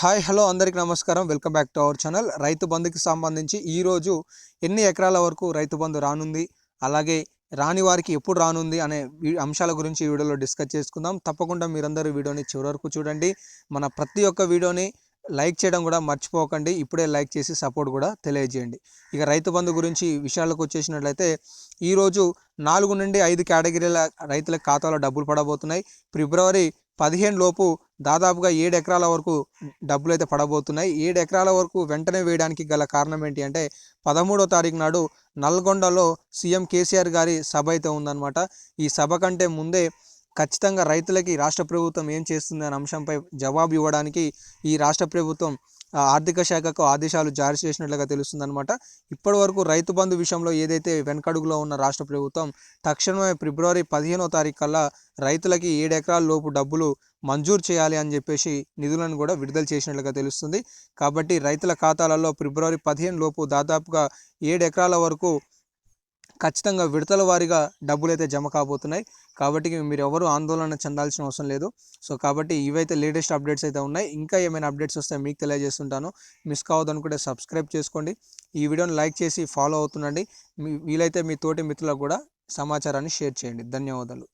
Hi hello అందరికీ నమస్కారం. Welcome back to our channel. రైతు బంధుకి సంబంధించి ఈరోజు ఎన్ని ఎకరాల వరకు రైతు బంధు రానుంది అలాగే రాని వారికి ఎప్పుడు రానుంది అనే అంశాల గురించి ఈ వీడియోలో డిస్కస్ చేసుకుందాం. తప్పకుండా మీరందరూ వీడియోని చివరి వరకు చూడండి. మన ప్రతి ఒక్క వీడియోని లైక్ చేయడం కూడా మర్చిపోకండి. ఇప్పుడే లైక్ చేసి సపోర్ట్ కూడా తెలియజేయండి. ఇక రైతు బంధు గురించి విషయాలకు వచ్చేసినట్లయితే ఈరోజు నాలుగు నుండి ఐదు కేటగిరీల రైతుల ఖాతాలో డబ్బులు పడబోతున్నాయి. ఫిబ్రవరి పదిహేను లోపు దాదాపుగా ఏడు ఎకరాల వరకు డబ్బులు అయితే పడబోతున్నాయి. ఏడు ఎకరాల వరకు వెంటనే వేయడానికి గల కారణం ఏంటి అంటే పదమూడో తారీఖు నాడు నల్గొండలో సీఎం కేసీఆర్ గారి సభ అయితే ఉందన్నమాట. ఈ సభ కంటే ముందే ఖచ్చితంగా రైతులకి రాష్ట్ర ప్రభుత్వం ఏం చేస్తుంది అనే అంశంపై జవాబు ఇవ్వడానికి ఈ రాష్ట్ర ప్రభుత్వం ఆర్థిక శాఖకు ఆదేశాలు జారీ చేసినట్లుగా తెలుస్తుందన్నమాట. ఇప్పటి వరకు రైతు బంధు విషయంలో ఏదైతే వెనకడుగులో ఉన్న రాష్ట్ర ప్రభుత్వం తక్షణమే ఫిబ్రవరి పదిహేనో తారీఖు కల్లా రైతులకి ఏడు ఎకరాల లోపు డబ్బులు మంజూరు చేయాలి అని చెప్పేసి నిధులను కూడా విడుదల చేసినట్లుగా తెలుస్తుంది. కాబట్టి రైతుల ఖాతాలలో ఫిబ్రవరి పదిహేను లోపు దాదాపుగా ఏడు ఎకరాల వరకు ఖచ్చితంగా విడతల వారీగా డబ్బులు అయితే జమ కాబోతున్నాయి. కాబట్టి మీరు ఎవరు ఆందోళన చెందాల్సిన అవసరం లేదు. సో కాబట్టి ఇవైతే లేటెస్ట్ అప్డేట్స్ అయితే ఉన్నాయి. ఇంకా ఏమైనా అప్డేట్స్ వస్తే మీకు తెలియజేస్తుంటాను. మిస్ కావద్దనుకుంటే సబ్స్క్రైబ్ చేసుకోండి. ఈ వీడియోని లైక్ చేసి ఫాలో అవుతుండండి. మీ వీలైతే మీ తోటి మిత్రులకు కూడా సమాచారాన్ని షేర్ చేయండి. ధన్యవాదాలు.